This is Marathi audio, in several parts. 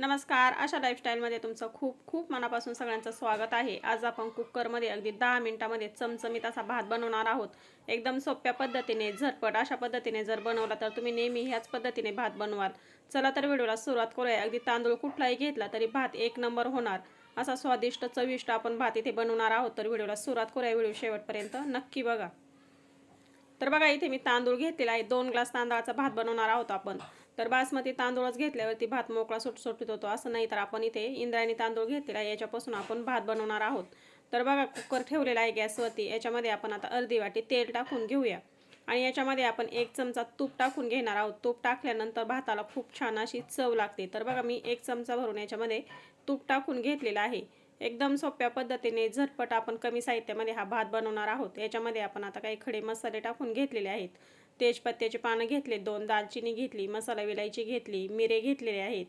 नमस्कार अशा लाईफस्टाईलमध्ये तुमचं खूप खूप मनापासून सगळ्यांचं स्वागत आहे. आज आपण कुकरमध्ये अगदी दहा मिनटामध्ये चमचमीत असा भात बनवणार आहोत. एकदम सोप्या पद्धतीने झटपट अशा पद्धतीने जर बनवला तर तुम्ही नेहमी ह्याच पद्धतीने भात बनवाल. चला तर व्हिडिओला सुरुवात करूया. अगदी तांदूळ कुठलाही घेतला तरी भात एक नंबर होणार. असा स्वादिष्ट चविष्ट आपण भात इथे बनवणार आहोत. तर व्हिडिओला सुरुवात करूया. व्हिडिओ शेवटपर्यंत नक्की बघा. तर बघा इथे मी तांदूळ घेतलेला आहे. दोन ग्लास तांदळाचा भात बनवणार आहोत आपण. तर बासमती तांदूळच घेतल्यावरती भात मोकळा सुट सुटत होतो. असं नाही तर आपण इथे इंद्रायणी तांदूळ घेतलेला आहे. याच्यापासून आपण भात बनवणार आहोत. तर बघा कुकर ठेवलेला आहे गॅसवरती. याच्यामध्ये आपण आता अर्धी वाटी तेल टाकून घेऊया. आणि याच्यामध्ये आपण एक चमचा तूप टाकून घेणार आहोत. तूप टाकल्यानंतर भाताला खूप छान अशी चव लागते. तर बघा मी एक चमचा भरून याच्यामध्ये तूप टाकून घेतलेला आहे. एकदम सोप्या पद्धतीने झटपट आपण कमी साहित्यामध्ये हा भात बनवणार आहोत. याच्यामध्ये आपण आता काही खडे मसाले टाकून घेतलेले आहेत. तेजपत्त्याचे पानं घेतले दोन दालचिनी घेतली मसाला विलायची घेतली मिरे घेतलेले आहेत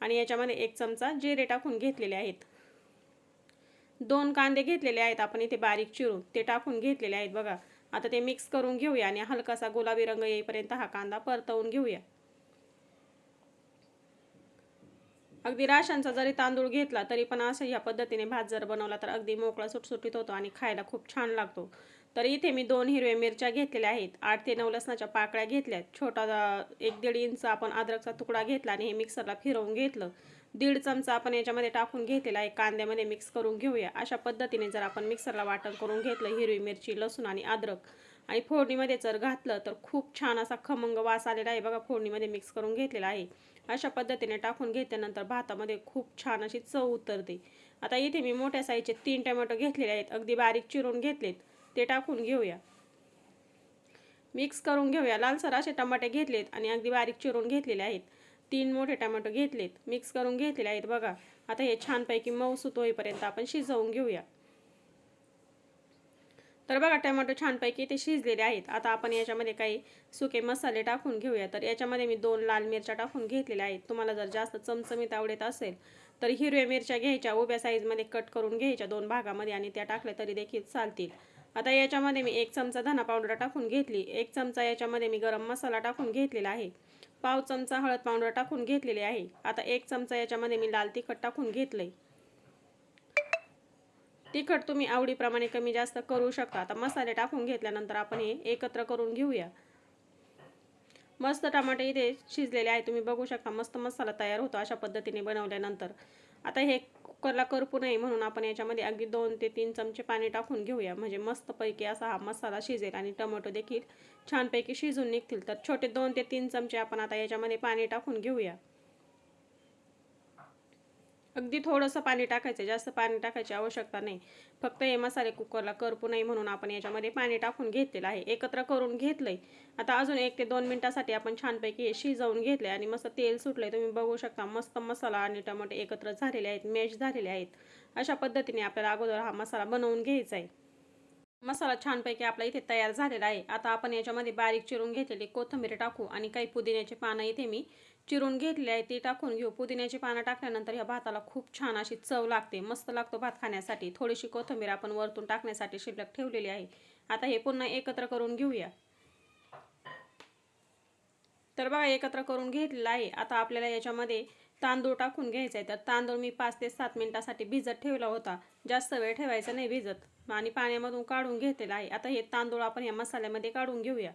आणि याच्यामध्ये एक चमचा जिरे टाकून घेतलेले आहेत. दोन कांदे घेतलेले आहेत आपण इथे बारीक चिरून ते टाकून घेतलेले आहेत बघा. आता ते मिक्स करून घेऊया आणि हलकासा गुलाबी रंग येईपर्यंत हा कांदा परतवून घेऊया. अगदी राशांचा जरी तांदूळ घेतला तरी पण असं ह्या पद्धतीने भात जर बनवला तर अगदी मोकळा सुटसुटीत होतो आणि खायला खूप छान लागतो. तर इथे मी दोन हिरव्या मिरच्या घेतलेल्या आहेत. आठ ते नऊ लसणाच्या पाकळ्या घेतल्यात. छोटा एक दीड इंच आपण अद्रकचा तुकडा घेतला आणि हे मिक्सरला फिरवून घेतलं. दीड चमचा आपण याच्यामध्ये टाकून घेतलेला आहे. कांद्यामध्ये मिक्स करून घेऊया. अशा पद्धतीने जर आपण मिक्सरला वाटण करून घेतलं हिरवी मिरची लसूण आणि अद्रक आणि फोडणीमध्ये जर घातलं तर खूप छान असा खमंग वास आलेला आहे. बघा फोडणीमध्ये मिक्स करून घेतलेला आहे. अशा पद्धतीने टाकून घेतल्यानंतर भातामध्ये खूप छान अशी चव उतरते. आता इथे मी मोठ्या साईजचे तीन टमॅटो घेतलेले आहेत. अगदी बारीक चिरून घेतलेत. ते टाकून घेऊया. मिक्स करून घेऊया. लालसर असे टमाटे घेतलेत आणि अगदी बारीक चिरून घेतलेले आहेत. तीन मोठे टमाटो घेतलेत. मिक्स करून घेतलेले आहेत बघा. आता हे छानपैकी मऊसूत होईपर्यंत आपण शिजवून घेऊया. तर बघा टमॅटो छानपैकी ते शिजलेले आहेत. आता आपण याच्यामध्ये काही सुके मसाले टाकून घेऊया. तर याच्यामध्ये मी दोन लाल मिरच्या टाकून घेतलेल्या आहेत. तुम्हाला जर जास्त चमचमीत आवडत असेल तर हिरव्या मिरच्या घ्यायच्या उभ्या साईजमध्ये कट करून घ्यायच्या दोन भागामध्ये आणि त्या टाकल्या तरी देखील चालतील. आता याच्यामध्ये मी एक चमचा धना पावडर टाकून घेतली. एक चमचा याच्यामध्ये मी गरम मसाला टाकून घेतलेला आहे. पाव चमचा हळद पावडर टाकून घेतलेली आहे. आता एक चमचा याच्यामध्ये मी लाल तिखट टाकून घेतलंय. तिखट तुम्ही आवडीप्रमाणे कमी जास्त करू शकता. आता मसाले टाकून घेतल्यानंतर आपण हे एकत्र करून घेऊया. मस्त टमाटे इथे शिजलेले आहे तुम्ही बघू शकता मस्त मसाला तयार होतो अशा पद्धतीने बनवल्यानंतर. आता हे कुकरला करपू नये म्हणून आपण याच्यामध्ये अगदी दोन ते तीन चमचे पाणी टाकून घेऊया. म्हणजे मस्तपैकी असा हा मसाला शिजेल आणि टमॅटो देखील छानपैकी शिजून निघतील. तर छोटे दोन ते तीन चमचे आपण आता याच्यामध्ये पाणी टाकून घेऊया. अगदी थोडंसं पाणी टाकायचं जास्त पाणी टाकायची आवश्यकता नाही. फक्त हे मसाले कुकरला करपू नये म्हणून आपण याच्यामध्ये पाणी टाकून घेतलेलं आहे. एकत्र करून घेतलंय. आता अजून एक ते दोन मिनटासाठी आपण छानपैकी हे शिजवून घेतले आणि मस्त तेल सुटलंय. तुम्ही बघू शकता मस्त मसाला आणि टमाटे एकत्र झालेले आहेत मॅश झालेले आहेत. अशा पद्धतीने आपल्याला अगोदर हा मसाला बनवून घ्यायचा आहे. मसाला छानपैकी आपला इथे तयार झालेला आहे. आता आपण याच्यामध्ये बारीक चिरून घेतलेली कोथिंबीर टाकू आणि काही पुदिन्याचे पानं इथे मी चिरून घेतली आहे ती टाकून घेऊ. पुदिन्याची पानं टाकल्यानंतर ह्या भाताला खूप छान अशी चव लागते. मस्त लागतो भात खाण्यासाठी. थोडीशी कोथिंबीर आपण वरतून टाकण्यासाठी शिल्लक ठेवलेली आहे. आता हे पुन्हा एकत्र करून घेऊया. तर बघा एकत्र करून घेतलेलं आहे. आता आपल्याला याच्यामध्ये तांदूळ टाकून घ्यायचा आहे. तर तांदूळ मी पाच ते सात मिनिटासाठी भिजत ठेवला होता. जास्त वेळ ठेवायचा नाही भिजत. आणि पाण्यामधून काढून घेतलेला आहे. आता हे तांदूळ आपण या मसाल्यामध्ये काढून घेऊया.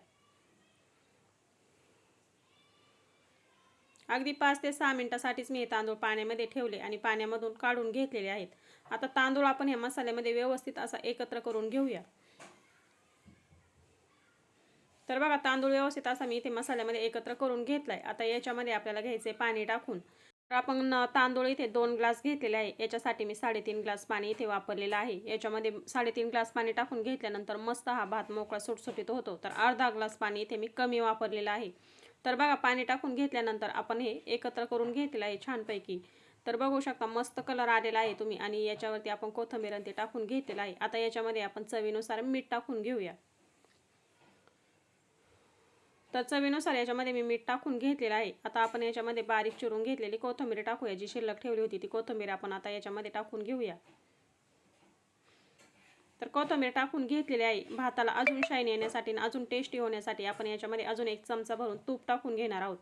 अगदी पाच ते सहा मिनिटासाठीच मी हे तांदूळ पाण्यामध्ये ठेवले आणि पाण्यामधून काढून घेतलेले आहेत. आता तांदूळ आपण या मसाल्यामध्ये व्यवस्थित असा एकत्र करून घेऊया. तर बघा तांदूळ व्यवस्थित असा मी इथे मसाल्यामध्ये एकत्र करून घेतलाय. आता याच्यामध्ये आपल्याला घ्यायचे पाणी टाकून. तर आपण तांदूळ इथे दोन ग्लास घेतलेले आहे. याच्यासाठी मी साडेतीन ग्लास पाणी इथे वापरलेलं आहे. याच्यामध्ये साडेतीन ग्लास पाणी टाकून घेतल्यानंतर मस्त हा भात मोकळा सुटसुटीत होतो. तर अर्धा ग्लास पाणी इथे मी कमी वापरलेलं आहे. तर बघा पाणी टाकून घेतल्यानंतर आपण हे एकत्र करून घेतलेलं आहे छानपैकी. तर बघू शकता मस्त कलर आलेला आहे तुम्ही आणि याच्यावरती आपण कोथंबीर ते टाकून घेतलेलं आहे. आता याच्यामध्ये आपण चवीनुसार मीठ टाकून घेऊया. तर चवीनुसार याच्यामध्ये मी मीठ टाकून घेतलेलं आहे. आता आपण याच्यामध्ये बारीक चिरून घेतलेली कोथंबीर टाकूया. जी शिल्लक ठेवली होती ती कोथिंबीर आपण आता याच्यामध्ये टाकून घेऊया. तर कोथिंबीर टाकून घेतलेली आहे. भाताला अजून शाईन येण्यासाठी आणि अजून टेस्टी होण्यासाठी आपण याच्यामध्ये अजून एक चमचा भरून तूप टाकून घेणार आहोत.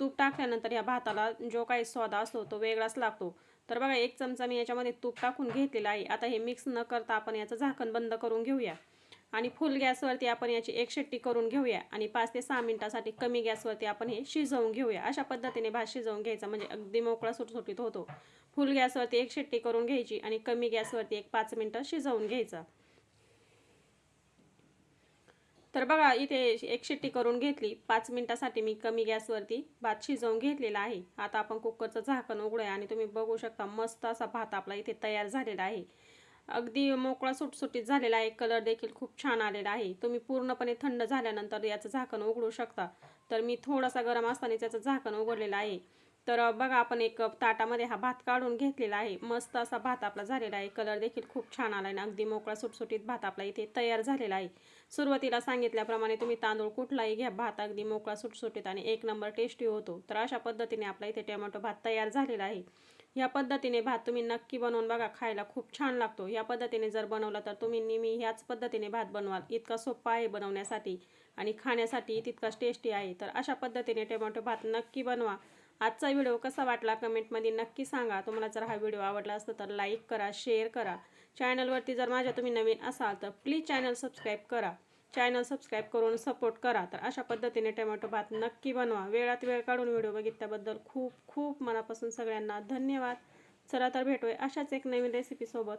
तूप टाकल्यानंतर या भाताला जो काही स्वाद असतो तो वेगळाच लागतो. तर बघा एक चमचा मी याच्यामध्ये तूप टाकून घेतलेला आहे. आता हे मिक्स न करता आपण याचं झाकण बंद करून घेऊया. आणि फुल गॅसवरती आपण याची एक शेट्टी करून घेऊया. आणि पाच ते सहा मिनिटासाठी कमी गॅसवरती आपण हे शिजवून घेऊया. अशा पद्धतीने भात शिजवून घ्यायचा म्हणजे अगदी मोकळा सुटसुटीत होतो. फुल गॅसवरती एक शेट्टी करून घ्यायची आणि कमी गॅसवरती एक पाच मिनटं शिजवून घ्यायचा. तर बघा इथे एक शिट्टी करून घेतली. पाच मिनिटासाठी मी कमी गॅसवरती भात शिजवून घेतलेला आहे. आता आपण कुकरचं झाकण उघडूया आणि तुम्ही बघू शकता मस्त असा भात आपला इथे तयार झालेला आहे. अगदी मोकळा सुटसुटीत झालेला आहे. कलर देखील खूप छान आलेला आहे. तुम्ही पूर्णपणे थंड झाल्यानंतर याचं झाकण उघडू शकता. तर मी थोडासा गरम असताना त्याचं झाकण उघडलेलं आहे. तर बघा आपण एक ताटामध्ये हा भात काढून घेतलेला आहे. मस्त असा भात आपला झालेला आहे. कलर देखील खूप छान आला आहे आणि अगदी मोकळा सुटसुटीत भात आपला इथे तयार झालेला आहे. सुरुवातीला सांगितल्याप्रमाणे तुम्ही तांदूळ कुठलाही घ्या. भात अगदी मोकळा सुटसुटीत आणि एक नंबर टेस्टी होतो. तर अशा पद्धतीने आपला इथे टोमॅटो भात तयार झालेला आहे. या पद्धतीने भात तुम्ही नक्की बनवून बघा. खायला खूप छान लागतो. या पद्धतीने जर बनवला तर तुम्ही नेहमी ह्याच पद्धतीने भात बनवाल. इतका सोपा आहे बनवण्यासाठी आणि खाण्यासाठी तितकाच टेस्टी आहे. तर अशा पद्धतीने टोमॅटो भात नक्की बनवा. आजचा व्हिडिओ कसा वाटला कमेंटमध्ये नक्की सांगा. तुम्हाला जर हा व्हिडिओ आवडला असता तर लाईक करा शेअर करा. चॅनलवरती जर माझ्या तुम्ही नवीन असाल तर प्लीज चॅनल सबस्क्राईब करा. चॅनल सबस्क्राईब करून सपोर्ट करा. तर अशा पद्धतीने टोमॅटो भात नक्की बनवा. वेळात वेळ काढून व्हिडिओ बघितल्याबद्दल खूप खूप मनापासून सगळ्यांना धन्यवाद. चला तर भेटूया अशाच एक नवीन रेसिपीसोबत